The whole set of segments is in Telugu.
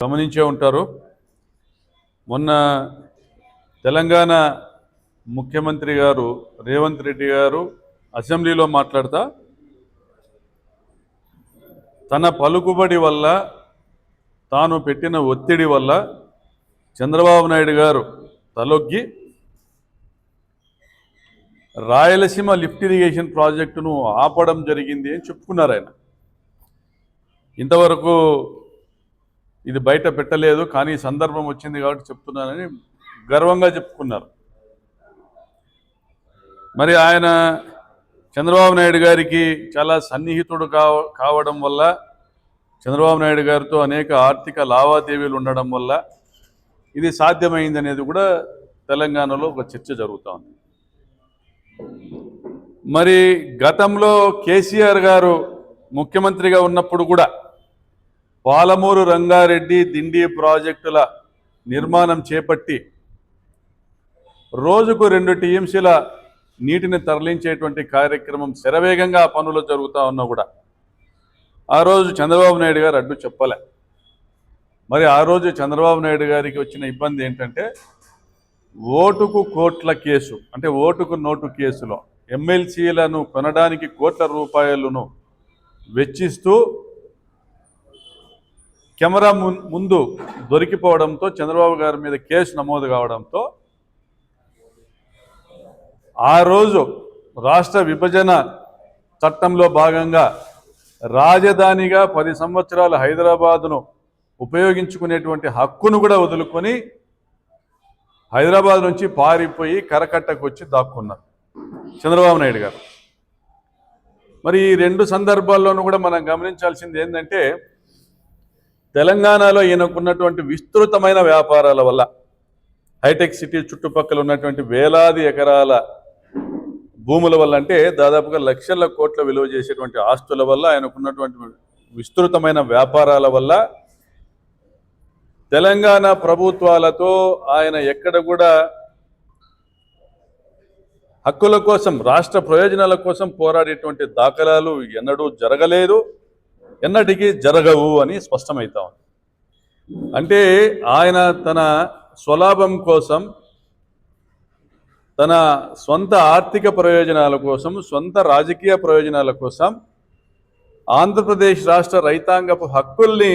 గమనించే ఉంటారు. మొన్న తెలంగాణ ముఖ్యమంత్రి గారు రేవంత్ రెడ్డి గారు అసెంబ్లీలో మాట్లాడతా తన పలుకుబడి వల్ల తాను పెట్టిన ఒత్తిడి వల్ల చంద్రబాబు నాయుడు గారు తలొగ్గి రాయలసీమ లిఫ్ట్ ఇరిగేషన్ ప్రాజెక్టును ఆపడం జరిగింది అని చెప్పుకున్నారు ఆయన. ఇంతవరకు ఇది బయట పెట్టలేదు కానీ సందర్భం వచ్చింది కాబట్టి చెప్తున్నానని గర్వంగా చెప్పుకున్నారు. మరి ఆయన చంద్రబాబు నాయుడు గారికి చాలా సన్నిహితుడు కావ కావడం వల్ల చంద్రబాబు నాయుడు గారితో అనేక ఆర్థిక లావాదేవీలు ఉండడం వల్ల ఇది సాధ్యమైంది అనేది కూడా తెలంగాణలో ఒక చర్చ జరుగుతూ ఉంది. మరి గతంలో కేసీఆర్ గారు ముఖ్యమంత్రిగా ఉన్నప్పుడు కూడా పాలమూరు రంగారెడ్డి దిండి ప్రాజెక్టుల నిర్మాణం చేపట్టి రోజుకు రెండు టీఎంసీల నీటిని తరలించేటువంటి కార్యక్రమం శరవేగంగా పనులు జరుగుతూ ఉన్నా కూడా ఆ రోజు చంద్రబాబు నాయుడు గారు అడ్డు చెప్పలే. మరి ఆ రోజు చంద్రబాబు నాయుడు గారికి వచ్చిన ఇబ్బంది ఏంటంటే ఓటుకు కోట్ల కేసు అంటే ఓటుకు నోటు కేసులో ఎమ్మెల్సీలను కొనడానికి కోట్ల రూపాయలను వెచ్చిస్తూ కెమెరా ముందు దొరికిపోవడంతో చంద్రబాబు గారి మీద కేసు నమోదు కావడంతో ఆ రోజు రాష్ట్ర విభజన చట్టంలో భాగంగా రాజధానిగా పది సంవత్సరాలు హైదరాబాదును ఉపయోగించుకునేటువంటి హక్కును కూడా వదులుకొని హైదరాబాద్ నుంచి పారిపోయి కరకట్టకు వచ్చి దాక్కున్నారు చంద్రబాబు నాయుడు గారు. మరి ఈ రెండు సందర్భాల్లోనూ కూడా మనం గమనించాల్సింది ఏంటంటే తెలంగాణలో ఈయనకున్నటువంటి విస్తృతమైన వ్యాపారాల వల్ల హైటెక్ సిటీ చుట్టుపక్కల ఉన్నటువంటి వేలాది ఎకరాల భూముల వల్ల అంటే దాదాపుగా లక్షల కోట్ల విలువ చేసేటువంటి ఆస్తుల వల్ల ఆయనకున్నటువంటి విస్తృతమైన వ్యాపారాల వల్ల తెలంగాణ ప్రభుత్వాలతో ఆయన ఎక్కడ కూడా హక్కుల కోసం రాష్ట్ర ప్రయోజనాల కోసం పోరాడేటువంటి దాఖలాలు ఎన్నడూ జరగలేదు. ఎన్నటికీ జరగవు అని స్పష్టమవుతా ఉంది. అంటే ఆయన తన స్వలాభం కోసం తన సొంత ఆర్థిక ప్రయోజనాల కోసం సొంత రాజకీయ ప్రయోజనాల కోసం ఆంధ్రప్రదేశ్ రాష్ట్ర రైతాంగపు హక్కుల్ని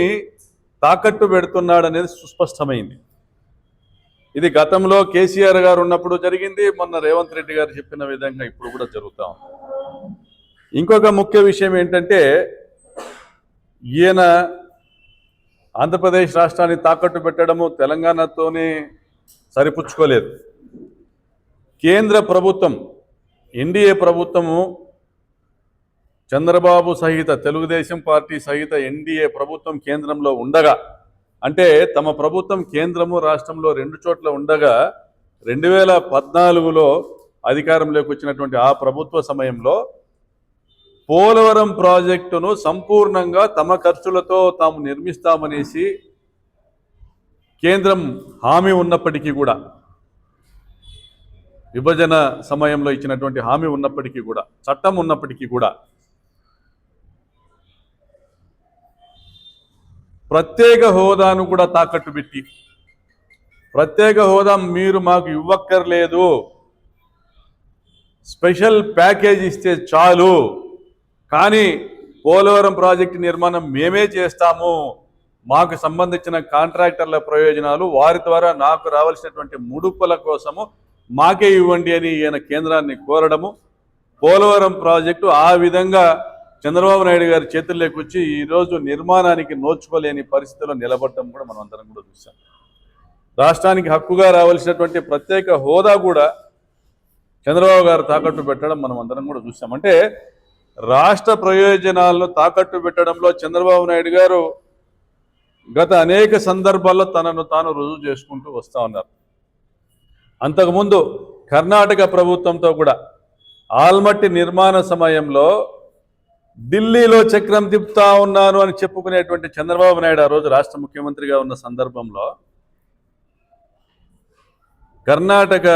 తాకట్టు పెడుతున్నాడనేది సుస్పష్టమైంది. ఇది గతంలో కేసీఆర్ గారు ఉన్నప్పుడు జరిగింది మొన్న రేవంత్ రెడ్డి గారు చెప్పిన విధంగా ఇప్పుడు కూడా జరుగుతూ ఉంది. ఇంకొక ముఖ్య విషయం ఏంటంటే ఈయన ఆంధ్రప్రదేశ్ రాష్ట్రాన్ని తాకట్టు పెట్టడము తెలంగాణతోనే సరిపుచ్చుకోలేదు. కేంద్ర ప్రభుత్వం ఎన్డీఏ ప్రభుత్వము చంద్రబాబు సహిత తెలుగుదేశం పార్టీ సహిత ఎన్డీఏ ప్రభుత్వం కేంద్రంలో ఉండగా అంటే తమ ప్రభుత్వం కేంద్రము రాష్ట్రంలో రెండు చోట్ల ఉండగా రెండు వేల పద్నాలుగులో అధికారంలోకి వచ్చినటువంటి ఆ ప్రభుత్వ సమయంలో పోలవరం ప్రాజెక్టును సంపూర్ణంగా తమ ఖర్చులతో తాము నిర్మిస్తామనేసి కేంద్రం హామీ ఉన్నప్పటికీ కూడా విభజన సమయంలో ఇచ్చినటువంటి హామీ ఉన్నప్పటికీ కూడా చట్టం ఉన్నప్పటికీ కూడా ప్రత్యేక హోదాను కూడా తాకట్టు పెట్టి ప్రత్యేక హోదా మీరు మాకు ఇవ్వక్కర్లేదు స్పెషల్ ప్యాకేజ్ ఇస్తే చాలు కానీ పోలవరం ప్రాజెక్టు నిర్మాణం మేమే చేస్తాము. మాకు సంబంధించిన కాంట్రాక్టర్ల ప్రయోజనాలు వారి ద్వారా నాకు రావాల్సినటువంటి ముడుపుల కోసము మాకే ఇవ్వండి అని ఈయన కేంద్రాన్ని కోరడము. పోలవరం ప్రాజెక్టు ఆ విధంగా చంద్రబాబు నాయుడు గారి చేతుల్లోకి వచ్చి ఈరోజు నిర్మాణానికి నోచుకోలేని పరిస్థితిలో నిలబడటం కూడా మనం అందరం కూడా చూసాం రాష్ట్రానికి హక్కుగా రావాల్సినటువంటి ప్రత్యేక హోదా కూడా చంద్రబాబు గారు తాకట్టు పెట్టడం మనం అందరం కూడా చూసాం అంటే రాష్ట్ర ప్రయోజనాలను తాకట్టు పెట్టడంలో చంద్రబాబు నాయుడు గారు గత అనేక సందర్భాల్లో తనను తాను రుజువు చేసుకుంటూ వస్తూ ఉన్నారు. అంతకుముందు కర్ణాటక ప్రభుత్వంతో కూడా ఆల్మట్టి నిర్మాణ సమయంలో ఢిల్లీలో చక్రం తిప్పుతా ఉన్నాను అని చెప్పుకునేటువంటి చంద్రబాబు నాయుడు ఆ రోజు రాష్ట్ర ముఖ్యమంత్రిగా ఉన్న సందర్భంలో కర్ణాటక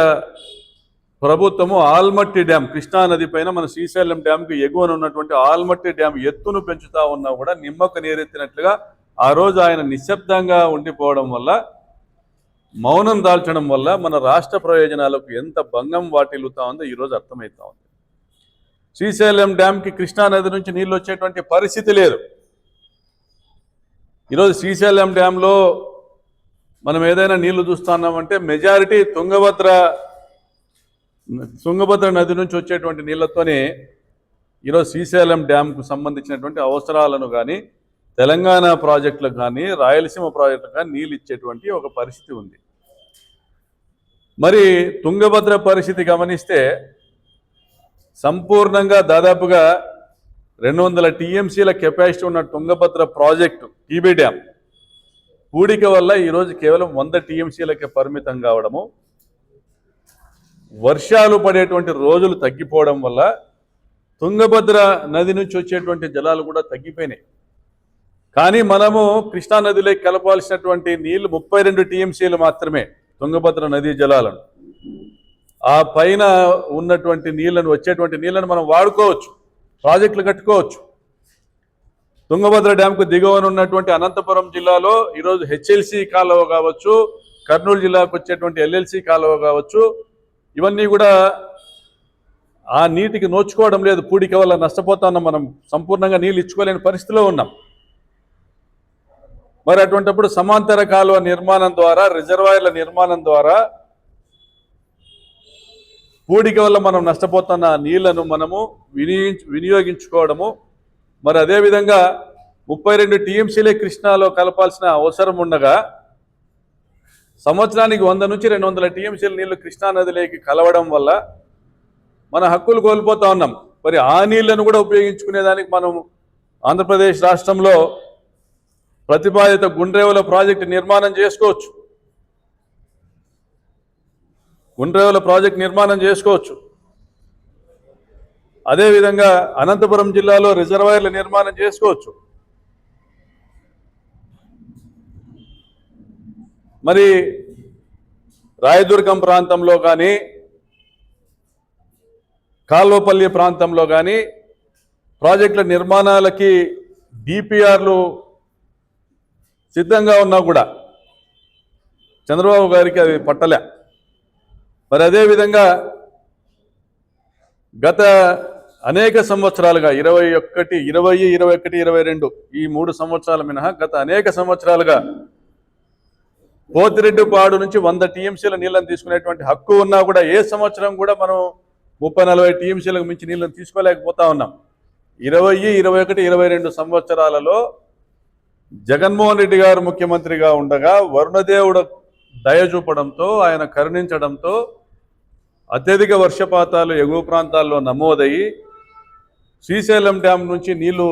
ప్రభుత్వము ఆల్మట్టి డ్యామ్ కృష్ణా నది పైన మన శ్రీశైలం డ్యామ్కి ఎగువన ఉన్నటువంటి ఆల్మట్టి డ్యామ్ ఎత్తును పెంచుతా ఉన్నా కూడా నిమ్మకు నీరెత్తినట్లుగా ఆ రోజు ఆయన నిశ్శబ్దంగా ఉండిపోవడం వల్ల మౌనం దాల్చడం వల్ల మన రాష్ట్ర ప్రయోజనాలకు ఎంత భంగం వాటిల్లుతా ఉందో ఈరోజు అర్థమవుతా ఉంది. శ్రీశైలం డ్యామ్కి కృష్ణా నది నుంచి నీళ్ళు వచ్చేటువంటి పరిస్థితి లేదు. ఈరోజు శ్రీశైలం డ్యాంలో మనం ఏదైనా నీళ్ళు చూస్తున్నామంటే మెజారిటీ తుంగభద్ర తుంగభద్ర నది నుంచి వచ్చేటువంటి నీళ్ళతోనే ఈరోజు శ్రీశైలం డ్యాంకు సంబంధించినటువంటి అవసరాలను కానీ తెలంగాణ ప్రాజెక్టులకు కానీ రాయలసీమ ప్రాజెక్టులకు కానీ నీళ్ళు ఇచ్చేటువంటి ఒక పరిస్థితి ఉంది. మరి తుంగభద్ర పరిస్థితి గమనిస్తే సంపూర్ణంగా దాదాపుగా రెండు వందల టీఎంసీల కెపాసిటీ ఉన్న తుంగభద్ర ప్రాజెక్టు టీబీ డ్యామ్ పూడిక వల్ల ఈరోజు కేవలం వంద టీఎంసీలకే పరిమితం కావడము వర్షాలు పడేటువంటి రోజులు తగ్గిపోవడం వల్ల తుంగభద్ర నది నుంచి వచ్చేటువంటి జలాలు కూడా తగ్గిపోయినాయి. కానీ మనము కృష్ణా నదిలోకి కలపాల్సినటువంటి నీళ్ళు ముప్పై రెండు టీఎంసీలు మాత్రమే తుంగభద్ర నదీ జలాలను. ఆ పైన ఉన్నటువంటి నీళ్ళను వచ్చేటువంటి నీళ్ళను మనం వాడుకోవచ్చు ప్రాజెక్టులు కట్టుకోవచ్చు. తుంగభద్ర డ్యాంకు దిగువన ఉన్నటువంటి అనంతపురం జిల్లాలో ఈరోజు హెచ్ఎల్సి కాలువ కావచ్చు కర్నూలు జిల్లాకు వచ్చేటువంటి ఎల్ఎల్సి కాలువ కావచ్చు ఇవన్నీ కూడా ఆ నీటికి నోచుకోవడం లేదు. పూడిక వల్ల నష్టపోతా ఉన్నాం మనం. సంపూర్ణంగా నీళ్ళు ఇచ్చుకోలేని పరిస్థితిలో ఉన్నాం. మరి అటువంటిప్పుడు సమాంతర కాలువ నిర్మాణం ద్వారా రిజర్వాయర్ల నిర్మాణం ద్వారా పూడిక వల్ల మనం నష్టపోతున్న నీళ్ళను మనము వినియోగించు వినియోగించుకోవడము. మరి అదేవిధంగా ముప్పై రెండు టీఎంసీలే కృష్ణాలో కలపాల్సిన అవసరం ఉండగా సంవత్సరానికి వంద నుంచి రెండు వందల టీఎంసీల నీళ్ళు కృష్ణా నదిలోకి కలవడం వల్ల మన హక్కులు కోల్పోతా ఉన్నాం. మరి ఆ నీళ్ళను కూడా ఉపయోగించుకునేదానికి మనం ఆంధ్రప్రదేశ్ రాష్ట్రంలో ప్రతిపాదిత గుండ్రేవుల ప్రాజెక్టు నిర్మాణం చేసుకోవచ్చు. గుండ్రేవుల ప్రాజెక్ట్ నిర్మాణం చేసుకోవచ్చు. అదేవిధంగా అనంతపురం జిల్లాలో రిజర్వాయర్ల నిర్మాణం చేసుకోవచ్చు. మరి రాయదుర్గం ప్రాంతంలో కానీ కాల్వపల్లి ప్రాంతంలో కానీ ప్రాజెక్టుల నిర్మాణాలకి డిపిఆర్లు సిద్ధంగా ఉన్నా కూడా చంద్రబాబు గారికి అది పట్టలే. మరి అదేవిధంగా గత అనేక సంవత్సరాలుగా ఇరవై ఒక్కటి ఇరవై ఇరవై ఒకటి ఇరవై రెండు ఈ మూడు సంవత్సరాల మినహా గత అనేక సంవత్సరాలుగా పోతిరెడ్డిపాడు నుంచి వంద టీఎంసీల నీళ్ళని తీసుకునేటువంటి హక్కు ఉన్నా కూడా ఏ సంవత్సరం కూడా మనం ముప్పై నలభై టీఎంసీలకు మించి నీళ్ళని తీసుకోలేకపోతా ఉన్నాం. ఇరవై ఇరవై ఒకటి ఇరవై రెండు సంవత్సరాలలో జగన్మోహన్ రెడ్డి గారు ముఖ్యమంత్రిగా ఉండగా వరుణదేవుడు దయ చూపడంతో ఆయన కరుణించడంతో అత్యధిక వర్షపాతాలు ఎగువ ప్రాంతాల్లో నమోదయ్యి శ్రీశైలం డ్యాం నుంచి నీళ్ళు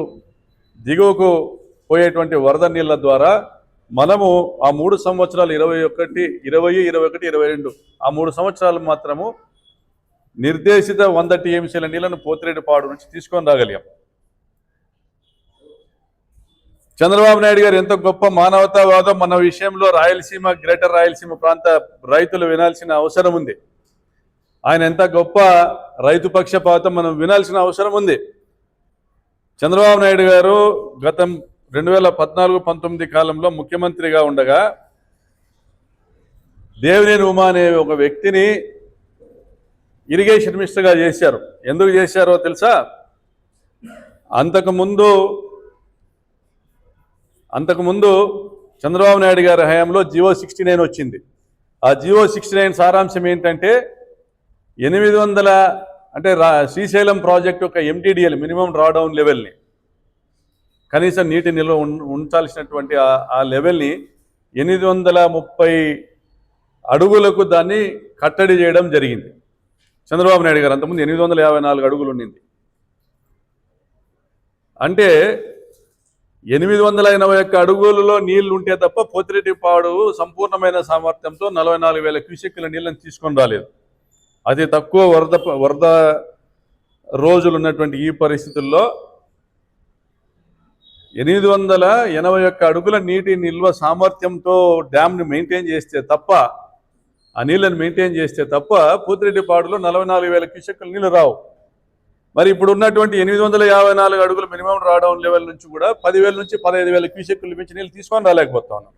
దిగువకు పోయేటువంటి వరద నీళ్ళ ద్వారా మనము ఆ మూడు సంవత్సరాలు ఇరవై ఒకటి ఇరవై ఇరవై ఒకటి ఇరవై రెండు ఆ మూడు సంవత్సరాలు మాత్రము నిర్దేశిత వంద టీఎంసీల నీళ్ళను పోతిరెడ్డిపాడు నుంచి తీసుకొని రాగలిగాం. చంద్రబాబు నాయుడు గారు ఎంత గొప్ప మానవతావాదం మన విషయంలో రాయలసీమ గ్రేటర్ రాయలసీమ ప్రాంత రైతులు వినాల్సిన అవసరం ఉంది. ఆయన ఎంత గొప్ప రైతు పక్షపాతం మనం వినాల్సిన అవసరం ఉంది. చంద్రబాబు నాయుడు గారు గతం రెండు వేల పద్నాలుగు పంతొమ్మిది కాలంలో ముఖ్యమంత్రిగా ఉండగా దేవినేని ఉమా అనే ఒక వ్యక్తిని ఇరిగేషన్ మినిస్టర్గా చేశారు. ఎందుకు చేశారో తెలుసా? అంతకుముందు అంతకుముందు చంద్రబాబు నాయుడు గారి హయాంలో జియో సిక్స్టీ నైన్ వచ్చింది. ఆ జియో సిక్స్టీ నైన్ సారాంశం ఏంటంటే ఎనిమిది వందల అంటే రా శ్రీశైలం ప్రాజెక్ట్ యొక్క ఎంటీడీఎల్ మినిమం డ్రాడౌన్ లెవెల్ని. కనీసం నీటి నిల్వ ఉంచాల్సినటువంటి ఆ- ఆ లెవెల్ని ఎనిమిది వందల ముప్పై అడుగులకు దాన్ని కట్టడి చేయడం జరిగింది. చంద్రబాబు నాయుడు గారు అంతకుముందు ఎనిమిది వందల యాభై నాలుగు అడుగులు ఉండింది. అంటే ఎనిమిది వందల ఎనభై ఒక్క అడుగులలో నీళ్ళు ఉంటే తప్ప పోతిరెడ్డిపాడు సంపూర్ణమైన సామర్థ్యంతో నలభై నాలుగు వేల క్యూసెక్కుల నీళ్ళని తీసుకొని రాలేదు. అతి తక్కువ వరద వరద రోజులు ఉన్నటువంటి ఈ పరిస్థితుల్లో ఎనిమిది వందల ఎనభై ఒక్క అడుగుల నీటి నిల్వ సామర్థ్యంతో డ్యామ్ని మెయింటైన్ చేస్తే తప్ప ఆ నీళ్ళని మెయింటైన్ చేస్తే తప్ప పూతిరెడ్డిపాడులో నలభై నాలుగు వేల క్యూసెక్కుల నీళ్ళు రావు. మరి ఇప్పుడు ఉన్నటువంటి ఎనిమిది వందల యాభై నాలుగు అడుగులు మినిమం రావడం లెవెల్ నుంచి కూడా పదివేల నుంచి పదహైదు వేల క్యూసెక్కులు మించి నీళ్ళు తీసుకొని రాలేకపోతా ఉన్నాం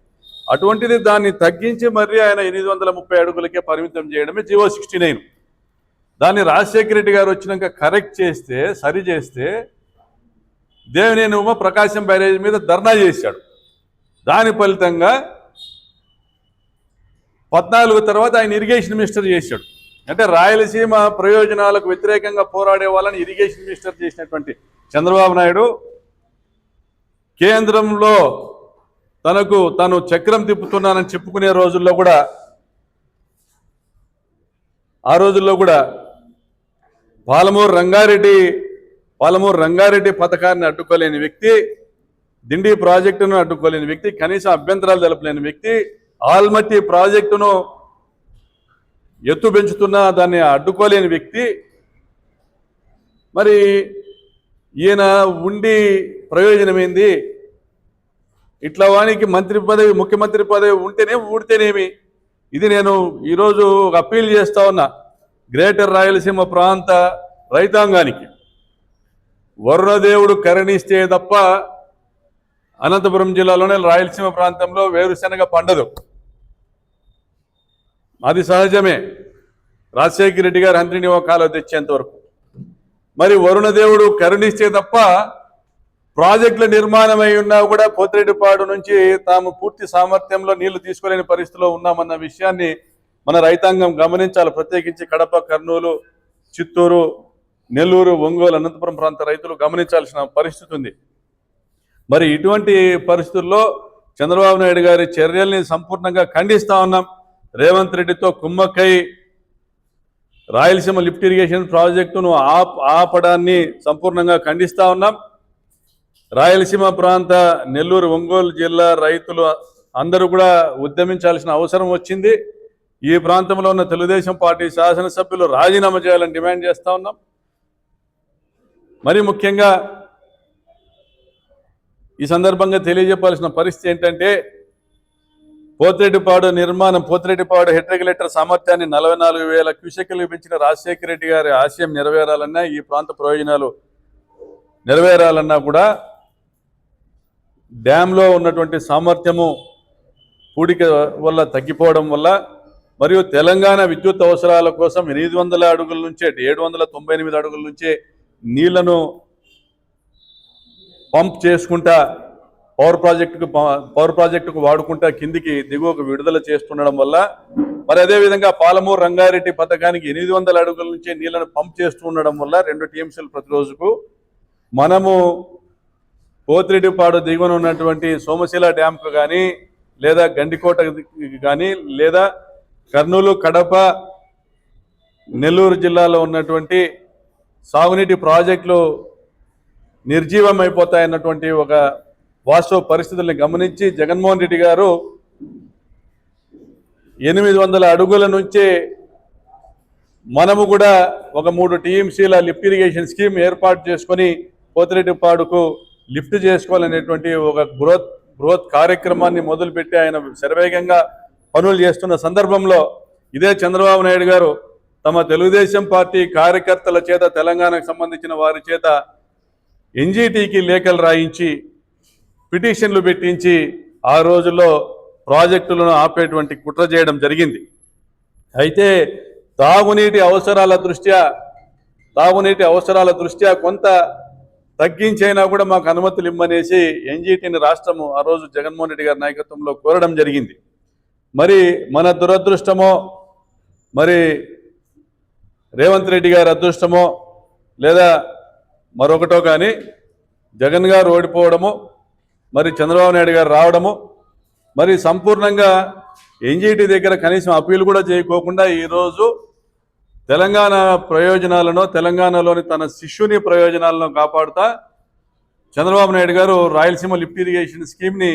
అటువంటిది దాన్ని తగ్గించి మరీ ఆయన ఎనిమిది వందల ముప్పై అడుగులకే పరిమితం చేయడమే జివో సిక్స్టీ నైన్. దాన్ని రాజశేఖర రెడ్డి గారు వచ్చినాక కరెక్ట్ చేస్తే సరి చేస్తే దేవినేని ఉమ ప్రకాశం బ్యారేజ్ మీద ధర్నా చేశాడు. దాని ఫలితంగా పద్నాలుగు తర్వాత ఆయన ఇరిగేషన్ మినిస్టర్ చేశాడు. అంటే రాయలసీమ ప్రయోజనాలకు వ్యతిరేకంగా పోరాడే వాళ్ళని ఇరిగేషన్ మినిస్టర్ చేసినటువంటి చంద్రబాబు నాయుడు కేంద్రంలో తనకు తను చక్రం తిప్పుతున్నానని చెప్పుకునే రోజుల్లో కూడా ఆ రోజుల్లో కూడా పాలమూరు రంగారెడ్డి పాలమూరు రంగారెడ్డి పథకాన్ని అడ్డుకోలేని వ్యక్తి దిండి ప్రాజెక్టును అడ్డుకోలేని వ్యక్తి కనీసం అభ్యంతరాలు తెలపలేని వ్యక్తి ఆల్మట్టి ప్రాజెక్టును ఎత్తు పెంచుతున్న దాన్ని అడ్డుకోలేని వ్యక్తి. మరి ఈయన ఉండి ప్రయోజనమైంది? ఇట్లా వానికి మంత్రి పదవి ముఖ్యమంత్రి పదవి ఉంటేనే ఊడితేనేమి? ఇది నేను ఈరోజు ఒక అప్పీల్ చేస్తా ఉన్నా. గ్రేటర్ రాయలసీమ ప్రాంత రైతాంగానికి. వరుణదేవుడు కరణిస్తే తప్ప అనంతపురం జిల్లాలోనే రాయలసీమ ప్రాంతంలో వేరుశనగ పండదు. అది సహజమే. రాజశేఖర రెడ్డి గారు హంత్రిని కాలో తెచ్చేంత వరకు. మరి వరుణదేవుడు కరుణిస్తే తప్ప ప్రాజెక్టుల నిర్మాణం అయి ఉన్నా కూడా పోతిరెడ్డిపాడు నుంచి తాము పూర్తి సామర్థ్యంలో నీళ్ళు తీసుకోలేని పరిస్థితిలో ఉన్నామన్న విషయాన్ని మన రైతాంగం గమనించాలి. ప్రత్యేకించి కడప కర్నూలు చిత్తూరు నెల్లూరు ఒంగోలు అనంతపురం ప్రాంత రైతులు గమనించాల్సిన పరిస్థితి ఉంది. మరి ఇటువంటి పరిస్థితుల్లో చంద్రబాబు నాయుడు గారి చర్యల్ని సంపూర్ణంగా ఖండిస్తా ఉన్నాం. రేవంత్ రెడ్డితో కుమ్మక్కై రాయలసీమ లిఫ్ట్ ఇరిగేషన్ ప్రాజెక్టును ఆప్ ఆపడాన్ని సంపూర్ణంగా ఖండిస్తా ఉన్నాం. రాయలసీమ ప్రాంత నెల్లూరు ఒంగోలు జిల్లా రైతులు అందరూ కూడా ఉద్యమించాల్సిన అవసరం వచ్చింది. ఈ ప్రాంతంలో ఉన్న తెలుగుదేశం పార్టీ శాసనసభ్యులు రాజీనామా చేయాలని డిమాండ్ చేస్తా ఉన్నాం. మరి ముఖ్యంగా ఈ సందర్భంగా తెలియజెప్పాల్సిన పరిస్థితి ఏంటంటే పోతిరెడ్డిపాడు నిర్మాణం పోతిరెడ్డిపాడు హెడ్ రెగ్యులేటర్ సామర్థ్యాన్ని నలభై నాలుగు వేల క్యూసెక్లు పెంచిన రాజశేఖర రెడ్డి గారి ఆశయం నెరవేరాలన్నా ఈ ప్రాంత ప్రయోజనాలు నెరవేరాలన్నా కూడా డ్యాంలో ఉన్నటువంటి సామర్థ్యము పూడిక వల్ల తగ్గిపోవడం వల్ల మరియు తెలంగాణ విద్యుత్ అవసరాల కోసం ఎనిమిది వందల అడుగుల నుంచే ఏడు వందల తొంభై ఎనిమిది అడుగుల నుంచే నీళ్ళను పంప్ చేసుకుంటా పవర్ ప్రాజెక్టుకు పవర్ ప్రాజెక్టుకు వాడుకుంటా కిందికి దిగువకు విడుదల చేస్తుండడం వల్ల మరి అదేవిధంగా పాలమూరు రంగారెడ్డి పథకానికి ఎనిమిది వందల అడుగుల నుంచి నీళ్ళను పంప్ చేస్తూ ఉండడం వల్ల రెండు టీఎంసీలు ప్రతిరోజుకు మనము పోతిరెడ్డిపాడు దిగువన ఉన్నటువంటి సోమశిల డ్యాంకు కానీ లేదా గండికోట కానీ లేదా కర్నూలు కడప నెల్లూరు జిల్లాలో ఉన్నటువంటి సాగునీటి ప్రాజెక్టులు నిర్జీవమైపోతాయన్నటువంటి ఒక వాస్తవ పరిస్థితుల్ని గమనించి జగన్మోహన్ రెడ్డి గారు ఎనిమిది వందల అడుగుల నుంచే మనము కూడా ఒక మూడు టీఎంసీల లిఫ్ట్ ఇరిగేషన్ స్కీమ్ ఏర్పాటు చేసుకొని పోతిరెడ్డిపాడుకు లిఫ్ట్ చేసుకోవాలనేటువంటి ఒక బృహత్ బృహత్ కార్యక్రమాన్ని మొదలుపెట్టి ఆయన శరవేగంగా పనులు చేస్తున్న సందర్భంలో ఇదే చంద్రబాబు నాయుడు గారు తమ తెలుగుదేశం పార్టీ కార్యకర్తల చేత తెలంగాణకు సంబంధించిన వారి చేత ఎన్జీటీకి లేఖలు రాయించి పిటిషన్లు పెట్టించి ఆ రోజుల్లో ప్రాజెక్టులను ఆపేటువంటి కుట్ర చేయడం జరిగింది. అయితే తాగునీటి అవసరాల దృష్ట్యా తాగునీటి అవసరాల దృష్ట్యా కొంత తగ్గించైనా కూడా మాకు అనుమతులు ఇమ్మనేసి ఎన్జీటీని రాష్ట్రము ఆ రోజు జగన్మోహన్ రెడ్డి గారి నాయకత్వంలో కోరడం జరిగింది. మరి మన దురదృష్టమో మరి రేవంత్ రెడ్డి గారి అదృష్టమో లేదా మరొకటో కానీ జగన్ గారు ఓడిపోవడము మరి చంద్రబాబు నాయుడు గారు రావడము మరి సంపూర్ణంగా ఎన్జీటీ దగ్గర కనీసం అప్పీల్ కూడా చేయకోకుండా ఈరోజు తెలంగాణ ప్రయోజనాలను తెలంగాణలోని తన శిష్యుని ప్రయోజనాలను కాపాడుతా చంద్రబాబు నాయుడు గారు రాయలసీమ లిఫ్ట్ ఇరిగేషన్ స్కీమ్ని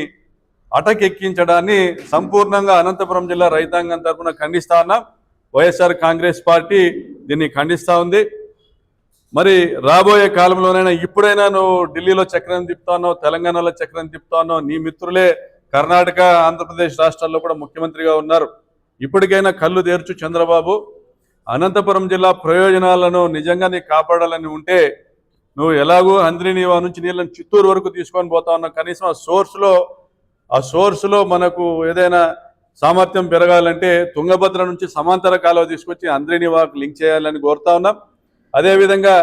అటకెక్కించడాన్ని సంపూర్ణంగా అనంతపురం జిల్లా రైతాంగం తరఫున ఖండిస్తా ఉన్నాం. వైఎస్ఆర్ కాంగ్రెస్ పార్టీ దీన్ని ఖండిస్తూ ఉంది. మరి రాబోయే కాలంలోనైనా ఇప్పుడైనా నువ్వు ఢిల్లీలో చక్రం తిప్పుతానో తెలంగాణలో చక్రం తిప్పుతానో నీ మిత్రులే కర్ణాటక ఆంధ్రప్రదేశ్ రాష్ట్రాల్లో కూడా ముఖ్యమంత్రిగా ఉన్నారు. ఇప్పటికైనా కళ్ళు తెరచు చంద్రబాబు. అనంతపురం జిల్లా ప్రయోజనాలను నిజంగా నీకు కాపాడాలని ఉంటే నువ్వు ఎలాగో అంద్రినీవా నుంచి నీళ్ళని చిత్తూరు వరకు తీసుకొని పోతా ఉన్నావు. కనీసం ఆ సోర్స్లో ఆ సోర్స్లో మనకు ఏదైనా సామర్థ్యం పెరగాలంటే తుంగభద్ర నుంచి సమాంతర కాలువ తీసుకొచ్చి హంద్రినీవాకు లింక్ చేయాలని కోరుతా ఉన్నాం. అదేవిధంగా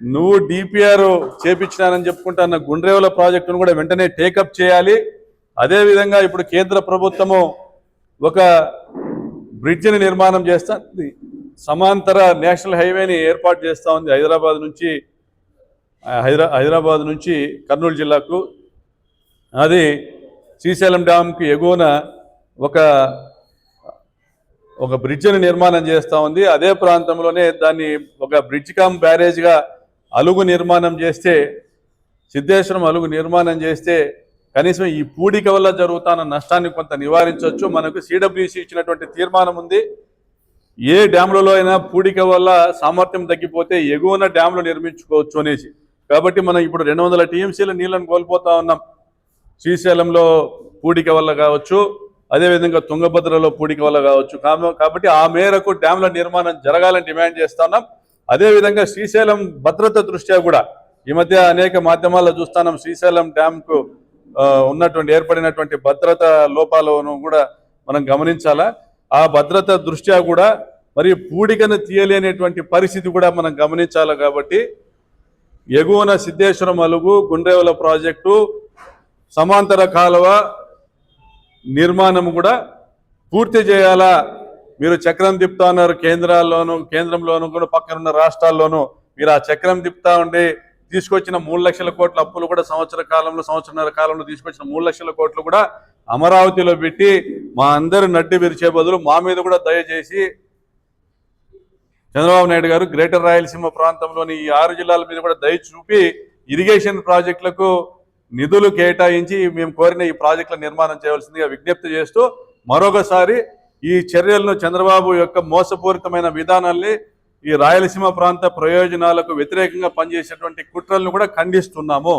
నువ్వు డిపిఆర్ చేపించినానని చెప్పుకుంటున్న గుండ్రేవుల ప్రాజెక్టును కూడా వెంటనే టేకప్ చేయాలి. అదేవిధంగా ఇప్పుడు కేంద్ర ప్రభుత్వము ఒక బ్రిడ్జిని నిర్మాణం చేస్తుంది సమాంతర నేషనల్ హైవేని ఏర్పాటు చేస్తూ ఉంది హైదరాబాద్ నుంచి హైదరా హైదరాబాద్ నుంచి కర్నూలు జిల్లాకు. అది శ్రీశైలం డ్యామ్కి ఎగువన ఒక ఒక బ్రిడ్జిని నిర్మాణం చేస్తూ ఉంది. అదే ప్రాంతంలోనే దాన్ని ఒక బ్రిడ్జ్ కమ్ బ్యారేజ్గా అలుగు నిర్మాణం చేస్తే సిద్ధేశ్వరం అలుగు నిర్మాణం చేస్తే కనీసం ఈ పూడిక వల్ల జరుగుతున్న నష్టాన్ని కొంత నివారించవచ్చు మనకు సిడబ్ల్యూసి ఇచ్చినటువంటి తీర్మానం ఉంది. ఏ డ్యామ్లలో అయినా పూడిక వల్ల సామర్థ్యం తగ్గిపోతే ఎగువన డ్యామ్లు నిర్మించుకోవచ్చు అనేసి. కాబట్టి మనం ఇప్పుడు రెండు వందల టీఎంసీల నీళ్ళను కోల్పోతా ఉన్నాం. శ్రీశైలంలో పూడిక వల్ల కావచ్చు అదేవిధంగా తుంగభద్రలో పూడిక వల్ల కావచ్చు. కాబట్టి ఆ మేరకు డ్యామ్ల నిర్మాణం జరగాలని డిమాండ్ చేస్తున్నాం అదేవిధంగా శ్రీశైలం భద్రత దృష్ట్యా కూడా ఈ మధ్య అనేక మాధ్యమాల్లో చూస్తున్నాం శ్రీశైలం డ్యామ్కు ఉన్నటువంటి ఏర్పడినటువంటి భద్రత లోపాలను కూడా మనం గమనించాలా? ఆ భద్రత దృష్ట్యా కూడా మరి పూడికను తీయలేనటువంటి పరిస్థితి కూడా మనం గమనించాలి కాబట్టి ఎగువన సిద్ధేశ్వరం అలుగు గుండ్రేవల ప్రాజెక్టు సమాంతర కాలువ నిర్మాణం కూడా పూర్తి చేయాలా? మీరు చక్రం తిప్పుతా ఉన్నారు కేంద్రాల్లోనూ కేంద్రంలోనూ కూడా పక్కన ఉన్న రాష్ట్రాల్లోనూ. మీరు ఆ చక్రం తిప్పుతా ఉండి తీసుకొచ్చిన మూడు లక్షల కోట్ల అప్పులు కూడా సంవత్సర కాలంలో సంవత్సరన్నర కాలంలో తీసుకొచ్చిన మూడు లక్షల కోట్లు కూడా అమరావతిలో పెట్టి మా అందరు నడ్డి విరిచే బదులు మా మీద కూడా దయచేసి చంద్రబాబు నాయుడు గారు గ్రేటర్ రాయలసీమ ప్రాంతంలోని ఈ ఆరు జిల్లాల మీద కూడా దయ చూపి ఇరిగేషన్ ప్రాజెక్టులకు నిధులు కేటాయించి మేము కోరిన ఈ ప్రాజెక్టుల నిర్మాణం చేయవలసిందిగా విజ్ఞప్తి చేస్తూ మరొకసారి ఈ చర్యలను చంద్రబాబు యొక్క మోసపూరితమైన విధానాల్ని ఈ రాయలసీమ ప్రాంత ప్రయోజనాలకు వ్యతిరేకంగా పనిచేసేటువంటి కుట్రలను కూడా ఖండిస్తున్నాము.